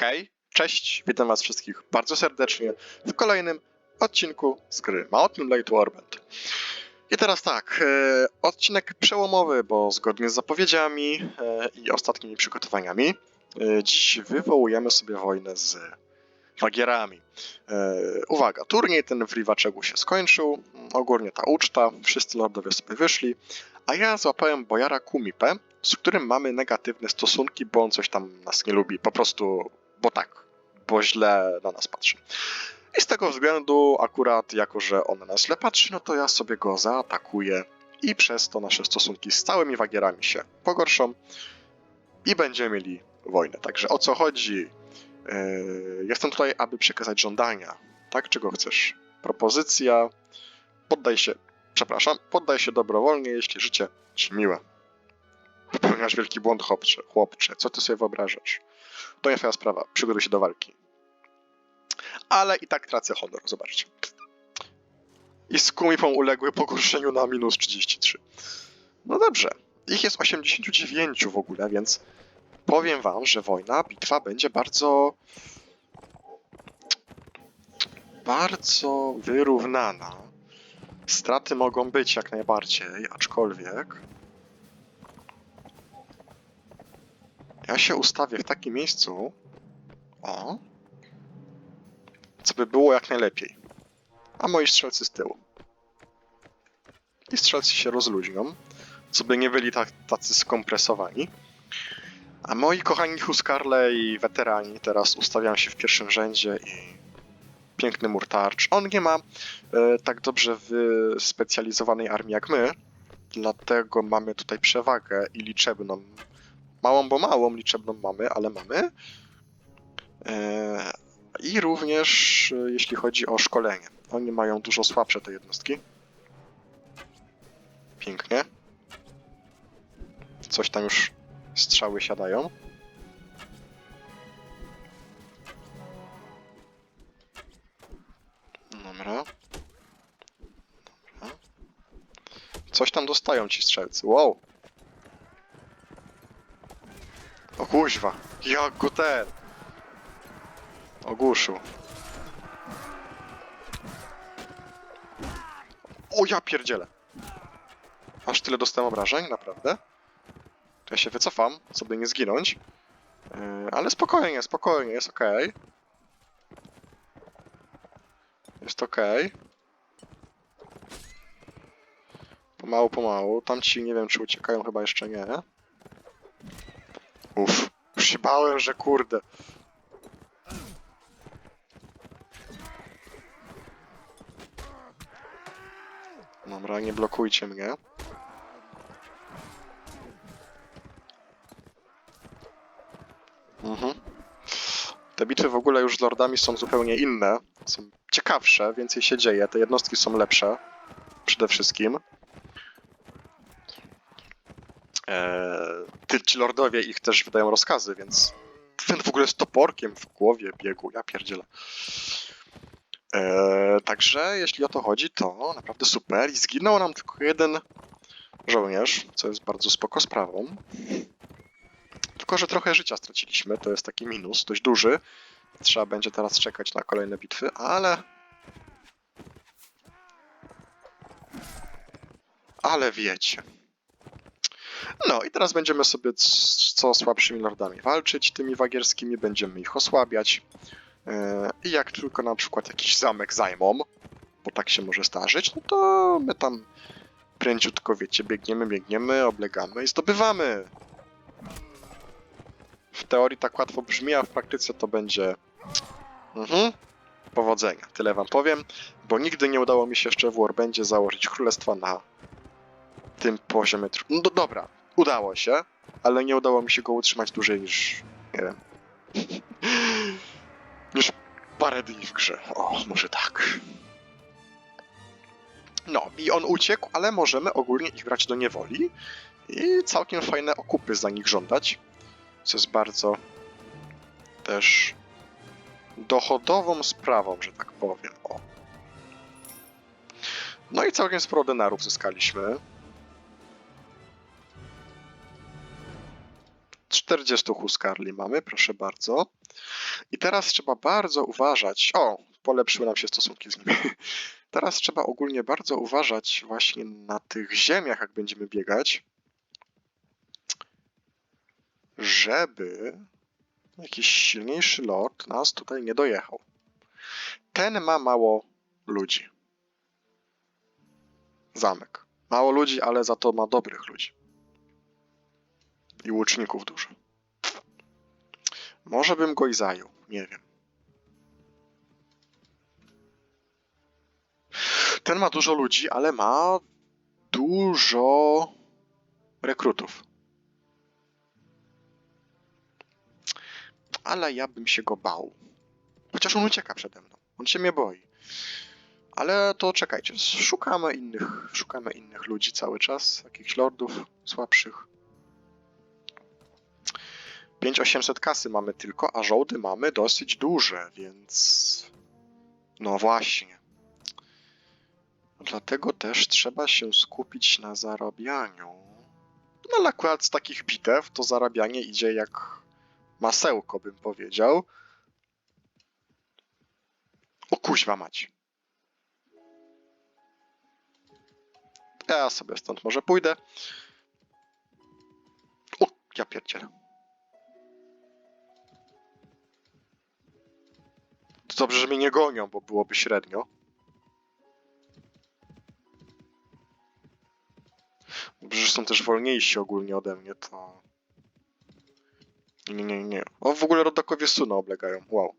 Hej, cześć, witam was wszystkich bardzo serdecznie w kolejnym odcinku z gry Mountain Blade Warband. I teraz tak, e, odcinek przełomowy, bo zgodnie z zapowiedziami e, i ostatnimi przygotowaniami, e, dziś wywołujemy sobie wojnę z Wagierami. Uwaga, turniej ten w Riwaczegu się skończył, ogólnie ta uczta, wszyscy lordowie sobie wyszli, a ja złapałem bojara Kumipę, z którym mamy negatywne stosunki, bo on coś tam nas nie lubi, po prostu, bo tak, bo źle na nas patrzy. I z tego względu, akurat jako, że on na nas źle patrzy, no to ja sobie go zaatakuję i przez to nasze stosunki z całymi wagierami się pogorszą i będziemy mieli wojnę. Także o co chodzi? Yy, jestem tutaj, aby przekazać żądania. Tak, czego chcesz? Propozycja. Poddaj się, przepraszam, poddaj się dobrowolnie, jeśli życie ci miłe. Popełniasz wielki błąd, chłopcze. chłopcze. Co ty sobie wyobrażasz? Twoja sprawa. Przygotuj się do walki. Ale i tak tracę honor, zobaczcie. I z kumipą uległy pogorszeniu na minus 33. No dobrze. Ich jest 89 w ogóle, więc powiem wam, że wojna, bitwa będzie bardzo... bardzo wyrównana. Straty mogą być jak najbardziej, aczkolwiek... Ja się ustawię w takim miejscu... O... Co by było jak najlepiej. A moi strzelcy z tyłu. I strzelcy się rozluźnią, co by nie byli tak, tacy skompresowani. A moi kochani Huskarle i weterani teraz ustawiają się w pierwszym rzędzie i piękny mur tarcz. On nie ma e, tak dobrze wyspecjalizowanej armii jak my, dlatego mamy tutaj przewagę i liczebną. Małą, bo małą liczebną mamy, ale mamy. E, I również e, jeśli chodzi o szkolenie. Oni mają dużo słabsze te jednostki. Pięknie. Coś tam już strzały siadają. Dobra. Dobra. Coś tam dostają ci strzelcy. Wow. O kuźwa. Jak go ten. Ogłuszył. O ja pierdzielę. Aż tyle dostałem obrażeń, naprawdę? Ja się wycofam, żeby nie zginąć. Yy, ale spokojnie, spokojnie, jest ok. Jest ok. Pomału, pomału. Tamci nie wiem, czy uciekają, chyba jeszcze nie. Uff, już się bałem, że kurde. Dobra, nie blokujcie mnie. Mhm. Te bitwy w ogóle już z lordami są zupełnie inne. Są ciekawsze, więcej się dzieje. Te jednostki są lepsze. Przede wszystkim. Ty, ci lordowie ich też wydają rozkazy, więc ten w ogóle z toporkiem w głowie biegł. Ja pierdzielę. Eee, także jeśli o to chodzi, to naprawdę super. I zginął nam tylko jeden żołnierz, co jest bardzo spoko sprawą. Tylko, że trochę życia straciliśmy, to jest taki minus, dość duży. Trzeba będzie teraz czekać na kolejne bitwy, ale... Ale wiecie. No i teraz będziemy sobie z co słabszymi lordami walczyć, tymi wagierskimi, będziemy ich osłabiać. Yy, I jak tylko na przykład jakiś zamek zajmą, bo tak się może zdarzyć, no to my tam prędziutko, wiecie, biegniemy, biegniemy, oblegamy i zdobywamy. W teorii tak łatwo brzmi, a w praktyce to będzie... Mhm. Powodzenia, tyle wam powiem, bo nigdy nie udało mi się jeszcze w Warbandzie założyć królestwa na tym poziomie... No do, dobra, udało się, ale nie udało mi się go utrzymać dłużej niż... nie wiem... niż parę dni w grze. O, może tak. No, i on uciekł, ale możemy ogólnie ich brać do niewoli i całkiem fajne okupy za nich żądać, co jest bardzo też dochodową sprawą, że tak powiem. O. No i całkiem sporo denarów zyskaliśmy. 40 huskarli mamy, proszę bardzo. I teraz trzeba bardzo uważać. O, polepszyły nam się stosunki z nimi. Teraz trzeba ogólnie bardzo uważać właśnie na tych ziemiach, jak będziemy biegać, żeby jakiś silniejszy lord nas tutaj nie dojechał. Ten ma mało ludzi. Zamek. Mało ludzi, ale za to ma dobrych ludzi. I łuczników dużo. Może bym go i zajął, nie wiem. Ten ma dużo ludzi, ale ma dużo rekrutów. Ale ja bym się go bał. Chociaż on ucieka przede mną. On się mnie boi. Ale to czekajcie, szukamy innych, szukamy innych ludzi cały czas, jakichś lordów słabszych. 5800 kasy mamy tylko, a żołdy mamy dosyć duże, więc no właśnie. Dlatego też trzeba się skupić na zarabianiu. No ale akurat z takich bitew to zarabianie idzie jak masełko, bym powiedział. O kuźwa mać. Ja sobie stąd może pójdę. O, ja pierdzielę. Dobrze, że mnie nie gonią, bo byłoby średnio. Dobrze, że są też wolniejsi ogólnie ode mnie, to... Nie, nie, nie. O, w ogóle rodakowie Suna oblegają. Wow.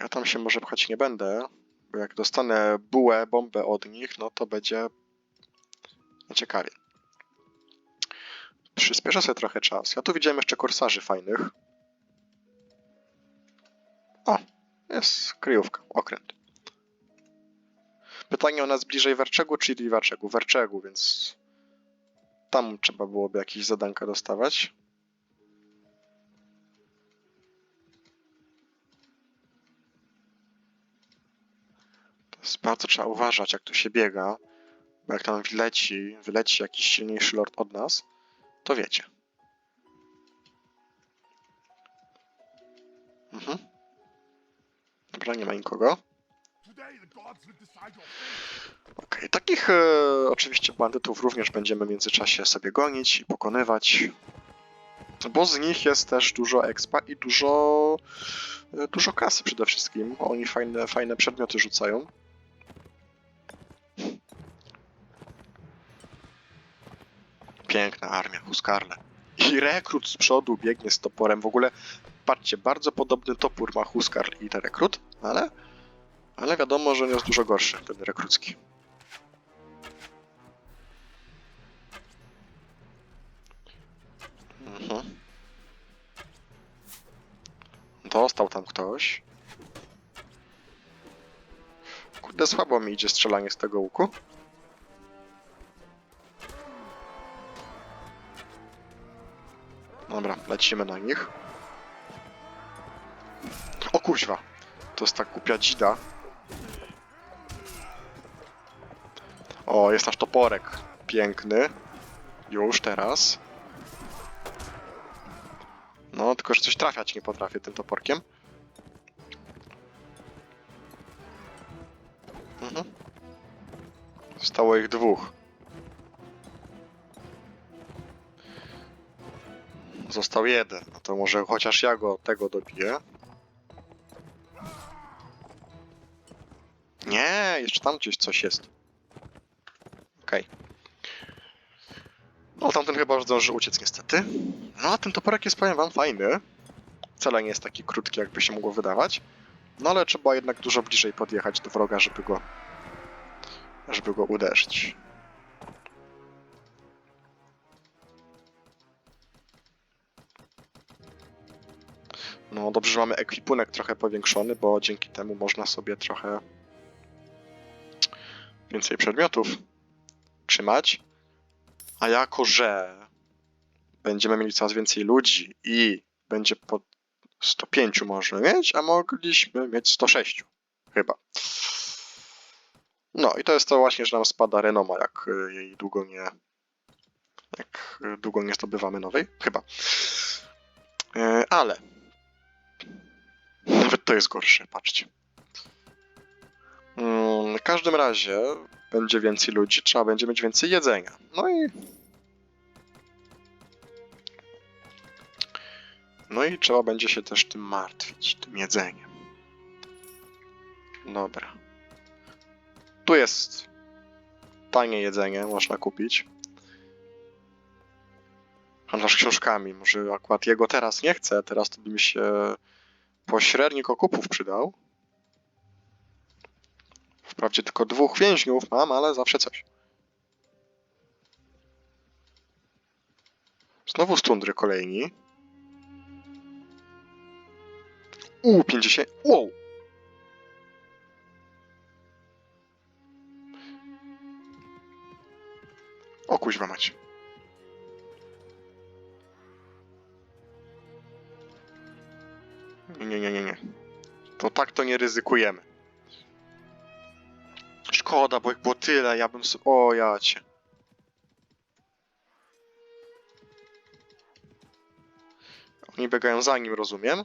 Ja tam się może pchać nie będę, bo jak dostanę bułę, bombę od nich, no to będzie ciekawie. Przyspieszę sobie trochę czas. Ja tu widziałem jeszcze korsarzy fajnych. O, jest kryjówka, okręt. Pytanie o nas bliżej Werczegu czy Liwarczegu? Werczegu, więc tam trzeba byłoby jakieś zadanka dostawać. To jest bardzo trzeba uważać, jak tu się biega, bo jak tam wyleci, wyleci jakiś silniejszy lord od nas, to wiecie. Mhm. Dobra, nie ma nikogo. Okej, takich e, oczywiście bandytów również będziemy w międzyczasie sobie gonić i pokonywać. Bo z nich jest też dużo expa i dużo, e, dużo kasy przede wszystkim. Oni fajne, fajne przedmioty rzucają. Piękna armia, Huskarle. I rekrut z przodu biegnie z toporem. W ogóle, patrzcie, bardzo podobny topór ma Huskarl i ten rekrut, ale, ale wiadomo, że on jest dużo gorszy, ten rekrucki. Mhm. Dostał tam ktoś. Kurde, słabo mi idzie strzelanie z tego łuku. Dobra, lecimy na nich. O kuźwa! To jest ta głupia dzida. O, jest nasz toporek. Piękny. Już teraz. No, tylko że coś trafiać nie potrafię tym toporkiem. Mhm. Zostało ich dwóch. Został jeden. No to może chociaż ja go tego dobiję. Nie, jeszcze tam gdzieś coś jest. Okej. No tamten chyba już zdąży uciec niestety. No a ten toporek jest, powiem wam, fajny. Wcale nie jest taki krótki, jakby się mogło wydawać. No ale trzeba jednak dużo bliżej podjechać do wroga, żeby go... żeby go uderzyć. No dobrze, że mamy ekwipunek trochę powiększony, bo dzięki temu można sobie trochę więcej przedmiotów trzymać. A jako, że będziemy mieli coraz więcej ludzi i będzie po 105 można mieć, a mogliśmy mieć 106 chyba. No i to jest to właśnie, że nam spada renoma, jak y, jej długo nie jak y, długo nie zdobywamy nowej, chyba. E, Ale nawet to jest gorsze, patrzcie. Każdym razie będzie więcej ludzi, trzeba będzie mieć więcej jedzenia. No i. No i trzeba będzie się też tym martwić, tym jedzeniem. Dobra. Tu jest tanie jedzenie, można kupić. Handlarz książkami. Może akurat jego teraz nie chcę, teraz to by mi się pośrednik okupów przydał. Wprawdzie tylko dwóch więźniów mam, ale zawsze coś. Znowu z tundry kolejni. U, 50. Wow! O kuźwa mać. Nie, nie, nie, nie. To tak to nie ryzykujemy. Szkoda, bo jak było tyle, ja bym sobie... O, ja cię. Oni biegają za nim, rozumiem?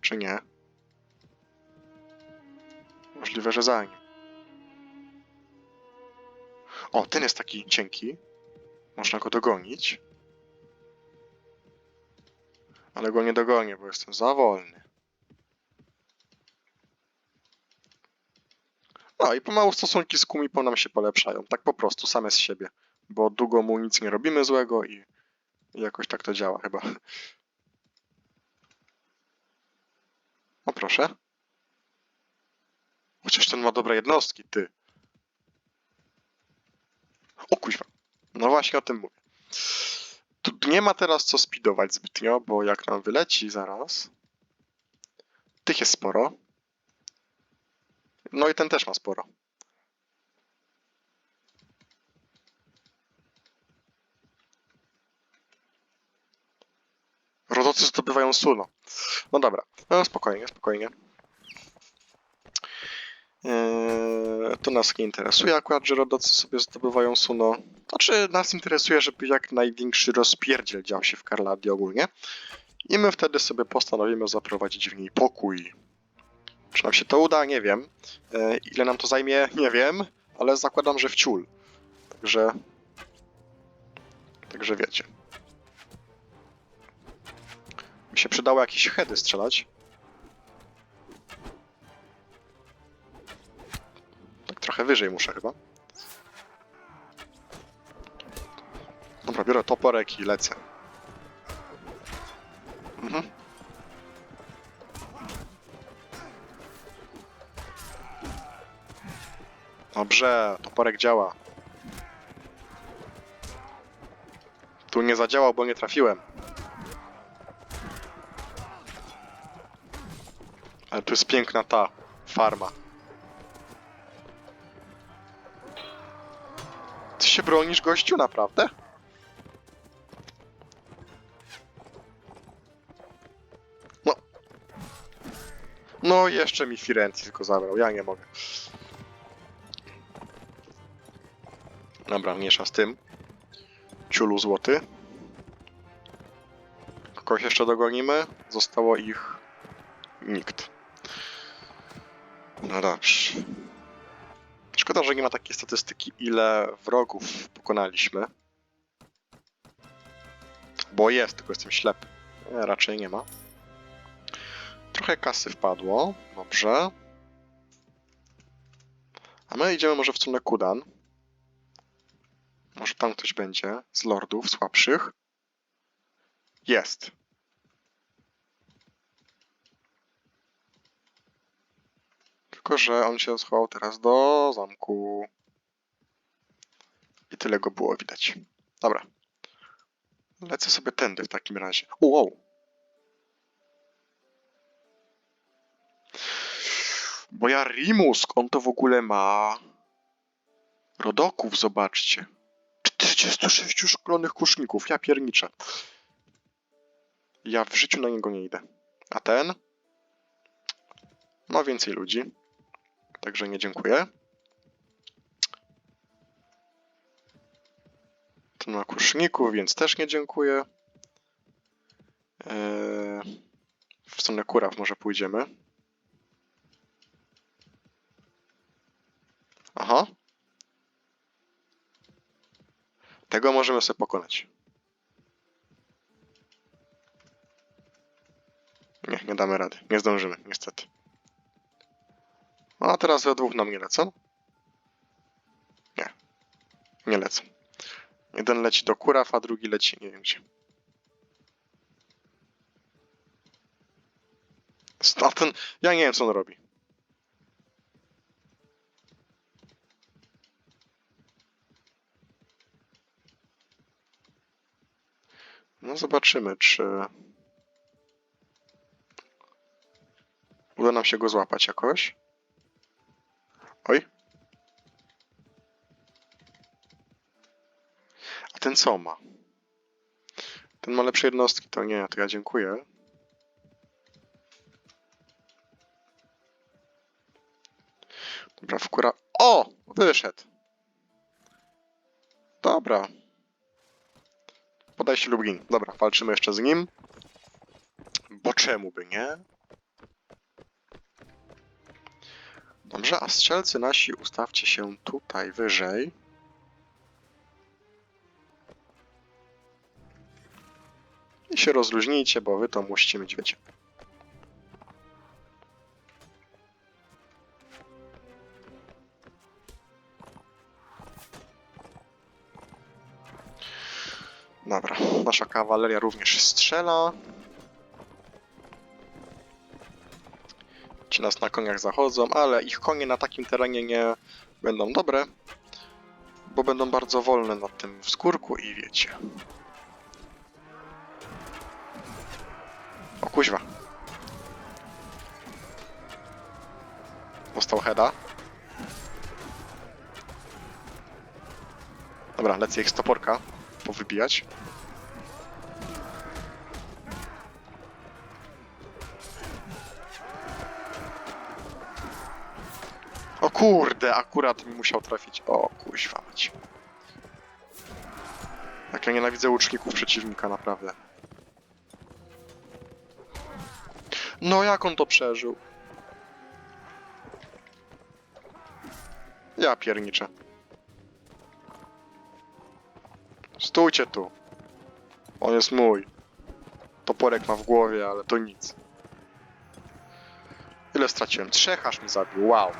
Czy nie? Możliwe, że za nim. O, ten jest taki cienki. Można go dogonić. Ale go nie dogonię, bo jestem za wolny. No i pomału stosunki z Kumipą nam się polepszają. Tak po prostu, same z siebie. Bo długo mu nic nie robimy złego i jakoś tak to działa chyba. O proszę. Chociaż ten ma dobre jednostki, ty. O kuźwa. No właśnie o tym mówię. Tu nie ma teraz co speedować zbytnio, bo jak nam wyleci zaraz. Tych jest sporo. No i ten też ma sporo. Rodocy zdobywają suno. No dobra, no spokojnie, spokojnie. Eee, to nas nie interesuje akurat, że rodocy sobie zdobywają suno. Znaczy, nas interesuje, żeby jak największy rozpierdziel dział się w Karladii ogólnie. I my wtedy sobie postanowimy zaprowadzić w niej pokój. Czy nam się to uda? Nie wiem. E, ile nam to zajmie? Nie wiem, ale zakładam, że w ciul. Także... Także wiecie. Mi się przydało jakieś heady strzelać. Tak trochę wyżej muszę chyba. Dobra, biorę toporek i lecę. Mhm. Dobrze, toporek działa. Tu nie zadziałał, bo nie trafiłem. Ale tu jest piękna ta farma. Ty się bronisz, gościu, naprawdę? No. No, jeszcze mi Firenze tylko zabrał, ja nie mogę. Dobra, mniejsza z tym. Ciulu złoty. Kogoś jeszcze dogonimy. Zostało ich nikt. No dobrze. Szkoda, że nie ma takiej statystyki, ile wrogów pokonaliśmy. Bo jest, tylko jestem ślepy. Raczej nie ma. Trochę kasy wpadło. Dobrze. A my idziemy może w stronę Kudan. Może tam ktoś będzie z lordów słabszych. Jest. Tylko, że on się schował teraz do zamku. I tyle go było widać. Dobra. Lecę sobie tędy w takim razie. Wow. Bo ja Rimusk, on to w ogóle ma... Rodoków, zobaczcie. 46 szkolonych kuszników, ja pierniczę. Ja w życiu na niego nie idę. A ten? Ma więcej ludzi. Także nie dziękuję. Ten ma kuszników, więc też nie dziękuję. Eee, W stronę Kuraw może pójdziemy. Aha. Tego możemy sobie pokonać. Nie, nie damy rady. Nie zdążymy, niestety. No, A teraz we dwóch nam nie lecą? Nie. Nie lecą. Jeden leci do Kuraw, a drugi leci nie wiem gdzie. A ten... Ja nie wiem co on robi. No zobaczymy, czy... Uda nam się go złapać jakoś. Oj. A ten co ma? Ten ma lepsze jednostki, to nie, to ja dziękuję. Dobra, wkura... O! Wyszedł. Dobra. Podaj się Lubin. Dobra, walczymy jeszcze z nim. Bo czemu by nie? Dobrze, a strzelcy nasi ustawcie się tutaj wyżej. I się rozluźnijcie, bo wy to musicie mieć, wiecie. Nasza kawaleria również strzela. Ci nas na koniach zachodzą, ale ich konie na takim terenie nie będą dobre, bo będą bardzo wolne na tym wzgórku i wiecie. O kuźwa. Dostał heada. Dobra, lecę ich z toporka powybijać. Kurde, akurat mi musiał trafić. O kuźwa mać. Jak ja nienawidzę łuczników przeciwnika, naprawdę. No jak on to przeżył? Ja pierniczę. Stójcie tu. On jest mój. Toporek ma w głowie, ale to nic. Ile straciłem? Trzech aż mi zabił. Wow.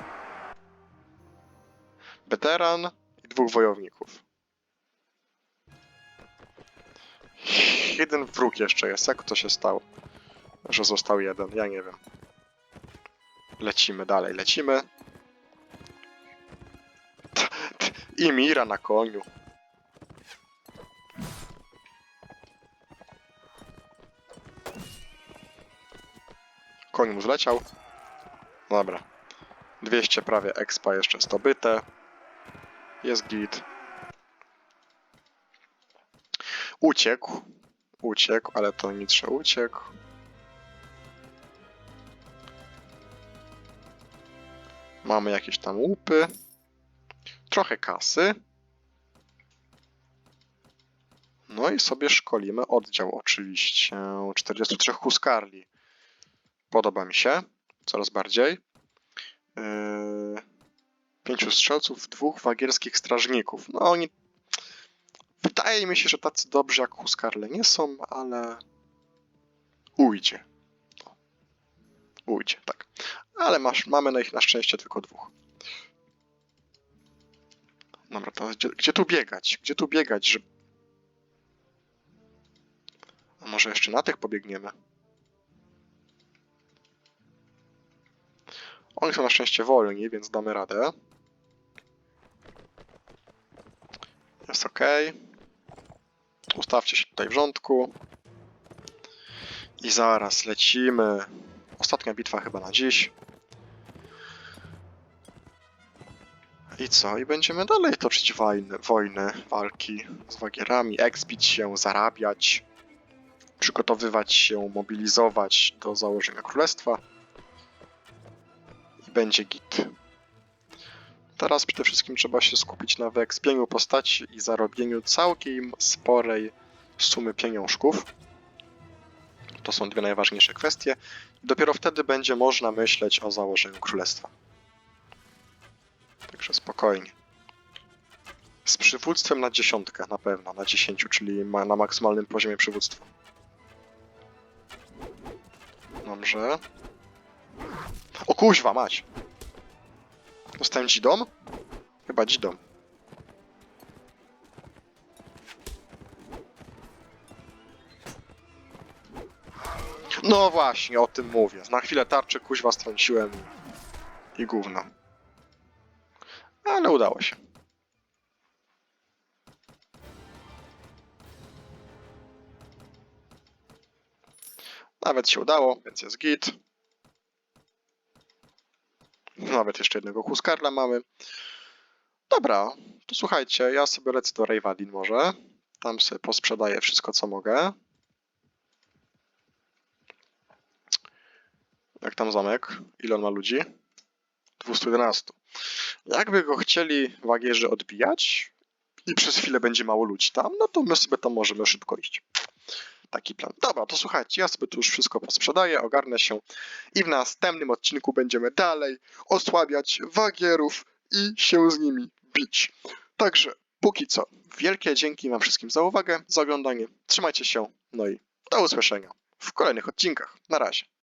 Weteran i dwóch wojowników. Jeden wróg jeszcze jest. Jak to się stało? Że został jeden. Ja nie wiem. Lecimy dalej, lecimy. I Mira na koniu. Koń mu zleciał. Dobra. 200 prawie expa jeszcze zdobyte. Jest git. Uciekł. Uciekł, ale to że uciekł. Mamy jakieś tam łupy. Trochę kasy. No i sobie szkolimy oddział oczywiście. 43 huskarli. Podoba mi się. Coraz bardziej. Yy, pięciu strzelców, dwóch wagierskich strażników. No oni... Wydaje mi się, że tacy dobrzy jak huskarle nie są, ale... Ujdzie. Ujdzie, tak. Ale masz, mamy na ich na szczęście tylko dwóch. Dobra, to gdzie, gdzie tu biegać? Gdzie tu biegać, żeby... A może jeszcze na tych pobiegniemy? Oni są na szczęście wolni, więc damy radę. Jest ok. Ustawcie się tutaj w rządku. I zaraz lecimy. Ostatnia bitwa chyba na dziś. I co? I będziemy dalej toczyć wojny, wojny walki z wagierami, expić się, zarabiać, przygotowywać się, mobilizować do założenia królestwa i będzie git. Teraz przede wszystkim trzeba się skupić na wyekspieniu postaci i zarobieniu całkiem sporej sumy pieniążków. To są dwie najważniejsze kwestie. Dopiero wtedy będzie można myśleć o założeniu królestwa. Także spokojnie. Z przywództwem na dziesiątkę, na pewno, na dziesięciu, czyli ma na maksymalnym poziomie przywództwa. Dobrze. O kuźwa, mać! Dostałem dzidom? Chyba dzidom. No właśnie, o tym mówię. Na chwilę tarczę kuźwa strąciłem i gówno. Ale udało się. Nawet się udało, więc jest git. Nawet jeszcze jednego huskarla mamy. Dobra, to słuchajcie, ja sobie lecę do Rejwadin może. Tam sobie posprzedaję wszystko, co mogę. Jak tam zamek? Ile on ma ludzi? 211. Jakby go chcieli wagierzy odbijać i przez chwilę będzie mało ludzi tam, no to my sobie tam możemy szybko iść. Taki plan. Dobra, to słuchajcie, ja sobie tu już wszystko posprzedaję, ogarnę się i w następnym odcinku będziemy dalej osłabiać wagierów i się z nimi bić. Także póki co, wielkie dzięki wam wszystkim za uwagę, za oglądanie. Trzymajcie się, no i do usłyszenia w kolejnych odcinkach. Na razie.